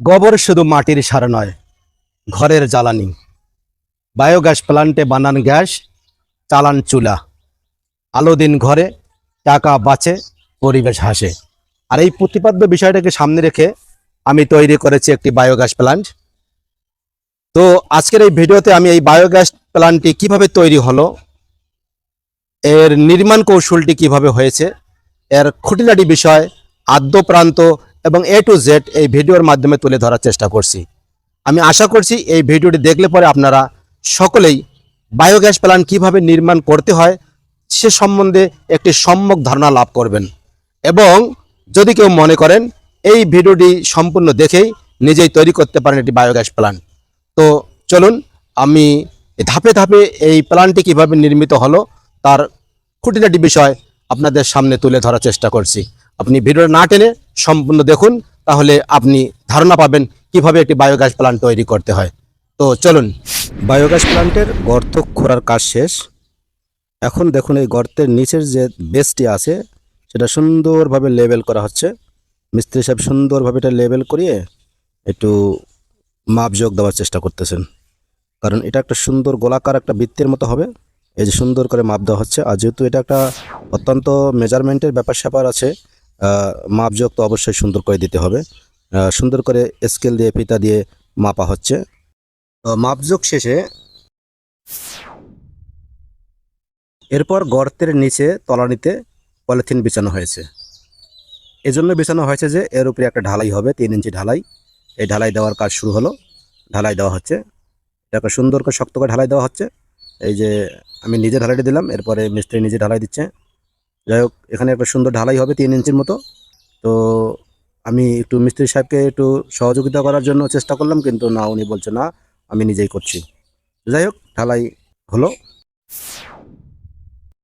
গোবর শুধু মাটির সার নয়, ঘরের জ্বালানি। বায়োগ্যাস প্লান্টে বানান গ্যাস, চালান চুলা। আলো দিন ঘরে, টাকা বাঁচে, পরিবেশ হাসে। আর এই প্রতিপাদ্য বিষয়টাকে সামনে রেখে আমি তৈরি করেছি একটি বায়োগ্যাস প্লান্ট। তো আজকের এই ভিডিওতে আমি এই বায়োগ্যাস প্লান্টটি কীভাবে তৈরি হলো, এর নির্মাণ কৌশলটি কীভাবে হয়েছে, এর খুঁটিনাটি বিষয়, আদ্য প্রান্ত এবং এ টু জেড এই ভিডিওর মাধ্যমে তুলে ধরার চেষ্টা করছি। আমি আশা করছি এই ভিডিওটি দেখলে পরে আপনারা সকলেই বায়োগ্যাস প্ল্যান্ট কীভাবে নির্মাণ করতে হয় সে সম্বন্ধে একটি সম্যক ধারণা লাভ করবেন। এবং যদি কেউ মনে করেন এই ভিডিওটি সম্পূর্ণ দেখেই নিজেই তৈরি করতে পারেন একটি বায়োগ্যাস প্ল্যান্ট তো চলুন আমি ধাপে ধাপে এই প্ল্যান্টটি কীভাবে নির্মিত হলো তার খুঁটিনাটি বিষয় আপনাদের সামনে তুলে ধরার চেষ্টা করছি। আপনি ভিডিও না টেনে সম্পূর্ণ দেখুন, তাহলে আপনি ধারণা পাবেন কীভাবে একটি বায়োগ্যাস প্ল্যান্ট তৈরি করতে হয়। তো চলুন বায়োগ্যাস প্লান্টের গর্ত খোঁড়ার কাজ শেষ। এখন দেখুন এই গর্তের নিচের যে বেসটি আছে, সেটা সুন্দরভাবে লেবেল করা হচ্ছে। মিস্ত্রি সাহেব সুন্দরভাবে এটা লেবেল করিয়ে একটু মাপযোগ দেওয়ার চেষ্টা করতেছেন। কারণ এটা একটা সুন্দর গোলাকার একটা বৃত্তের মতো হবে। এই যে সুন্দর করে মাপ দেওয়া হচ্ছে। আর যেহেতু এটা একটা অত্যন্ত মেজারমেন্টের ব্যাপার স্যাপার আছে মাপযোগ তো অবশ্যই সুন্দর করে দিতে হবে। সুন্দর করে স্কেল দিয়ে, ফিতা দিয়ে মাপা হচ্ছে। মাপযোগ শেষে এরপর গর্তের নিচে তলানিতে পলিথিন বিছানো হয়েছে। এজন্য বিছানো হয়েছে যে, এর উপরে একটা ঢালাই হবে, তিন ইঞ্চি ঢালাই। এই ঢালাই দেওয়ার কাজ শুরু হলো। ঢালাই দেওয়া হচ্ছে। এটাকে সুন্দর করে শক্ত করে ঢালাই দেওয়া হচ্ছে। এই যে, আমি নিজে ঢালাইটা দিলাম, এরপরে মিস্ত্রি নিজে ঢালাই দিচ্ছে। যাই হোক, এখানে একটা সুন্দর ঢালাই হবে তিন ইঞ্চির মতো। তো আমি একটু মিস্ত্রি সাহেবকে একটু সহযোগিতা করার জন্য চেষ্টা করলাম, কিন্তু না, উনি বলছে না, আমি নিজেই করছি। যাই হোক, ঢালাই হলো।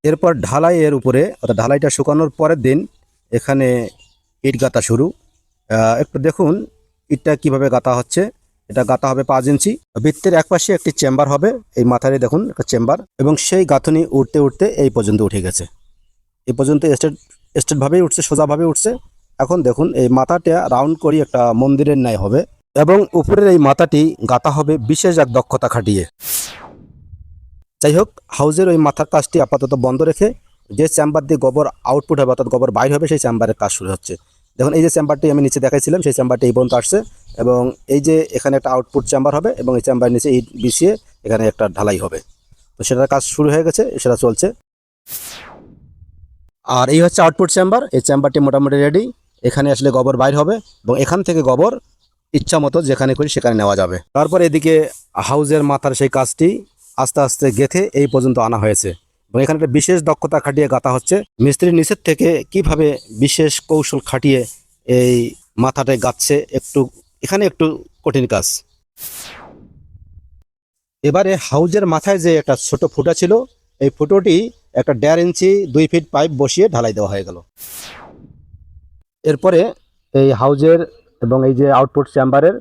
এরপর ঢালাই এর উপরে, অর্থাৎ ঢালাইটা শুকানোর পরের দিন এখানে ইট গাঁথা শুরু। একটু দেখুন, ইটটা কীভাবে গাঁথা হচ্ছে। এটা গাঁথা হবে পাঁচ ইঞ্চি। বৃত্তের একপাশে একটি চেম্বার হবে, এই মাথায় দেখুন, একটা চেম্বার, এবং সেই গাঁথনি উঠতে উঠতে এই পর্যন্ত উঠে গেছে। এই পর্যন্ত স্টেট স্টেটভাবেই উঠছে সোজাভাবে উঠছে। এখন দেখুন, এই মাথাটা রাউন্ড করি একটা মন্দিরের ন্যায় হবে এবং উপরের এই মাথাটি গাঁথা হবে বিশেষ এক দক্ষতা খাটিয়ে। যাই হোক হাউজের ওই মাথার কাজটি আপাতত বন্ধ রেখে যে চেম্বার দিয়ে গোবর আউটপুট হবে অর্থাৎ গোবর বাইর হবে, সেই চেম্বারের কাজ শুরু হচ্ছে। দেখুন, এই যে চেম্বারটি আমি নিচে দেখাইছিলাম, সেই চেম্বারটি এই পর্যন্ত আসছে এবং এই যে এখানে একটা আউটপুট চেম্বার হবে এবং এই চেম্বারের নিচে ইট বিছিয়ে এখানে একটা ঢালাই হবে। তো সেটার কাজ শুরু হয়ে গেছে, সেটা চলছে। আর এই হচ্ছে আউটপুট চেম্বার এই চেম্বারটি মোটামুটি রেডি এখানে আসলে গোবর বাইর হবে এবং এখান থেকে গোবর ইচ্ছা মতো যেখানে করি সেখানে নেওয়া যাবে। তারপর এদিকে হাউজের মাথার সেই কাজটি আস্তে আস্তে গেথে এই পর্যন্ত আনা হয়েছে। এবং এখানে একটা বিশেষ দক্ষতা খাটিয়ে গাঁথা হচ্ছে। মিস্ত্রির নিচের থেকে কীভাবে বিশেষ কৌশল খাটিয়ে এই মাথাটায় গাচ্ছে একটু, এখানে একটু কঠিন কাজ। এবারে হাউজের মাথায় যে একটা ছোট ফুটা ছিল, এই ফুটোটি একটা দেড় ইঞ্চি, দুই ফিট পাইপ বসিয়ে ঢালাই দেওয়া হয়ে গেল। এরপরে এই হাউজের এবং এই যে আউটপুট চেম্বারের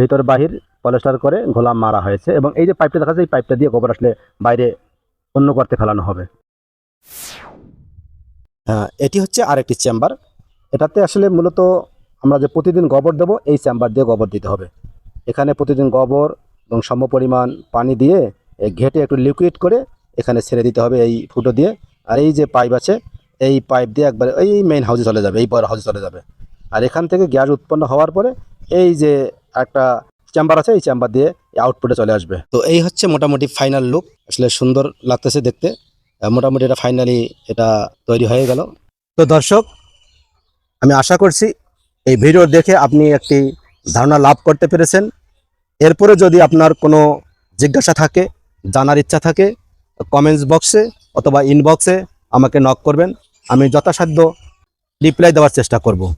ভিতর বাহির পলেস্টার করে গোলাম মারা হয়েছে এবং এই যে পাইপটা দেখা যায় এই পাইপটা দিয়ে গোবর আসলে বাইরে অন্য করতে ফেলানো হবে। হ্যাঁ এটি হচ্ছে আরেকটি চেম্বার। এটাতে আসলে মূলত আমরা যে প্রতিদিন গোবর দেবো, এই চেম্বার দিয়ে গোবর দিতে হবে। এখানে প্রতিদিন গোবর এবং সম পরিমাণ পানি দিয়ে ঘেটে একটু লিকুইড করে এখানে ছেড়ে দিতে হবে এই ফুটো দিয়ে। আর এই যে পাইপ আছে, এই পাইপ দিয়ে একবারে এই মেইন হাউসে চলে যাবে, এই বড় হাউসে চলে যাবে। আর এখান থেকে গ্যাস উৎপন্ন হওয়ার পরে এই যে একটা চেম্বার আছে, এই চেম্বার দিয়ে আউটপুটে চলে আসবে। তো এই হচ্ছে মোটামুটি ফাইনাল লুক আসলে সুন্দর লাগতেছে দেখতে। মোটামুটি এটা ফাইনালি এটা তৈরি হয়ে গেল। তো দর্শক, আমি আশা করছি এই ভিডিও দেখে আপনি একটি ধারণা লাভ করতে পেরেছেন। এরপরে যদি আপনার কোনো জিজ্ঞাসা থাকে, জানার ইচ্ছা থাকে কমেন্টস বক্সে অথবা ইনবক্সে আমাকে নক করবেন। আমি যথাসাধ্য রিপ্লাই দেওয়ার চেষ্টা করব।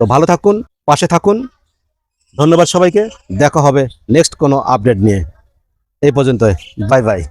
তো ভালো থাকুন, পাশে থাকুন। ধন্যবাদ সবাইকে। দেখা হবে নেক্সট কোনো আপডেট নিয়ে। এই পর্যন্ত বাই বাই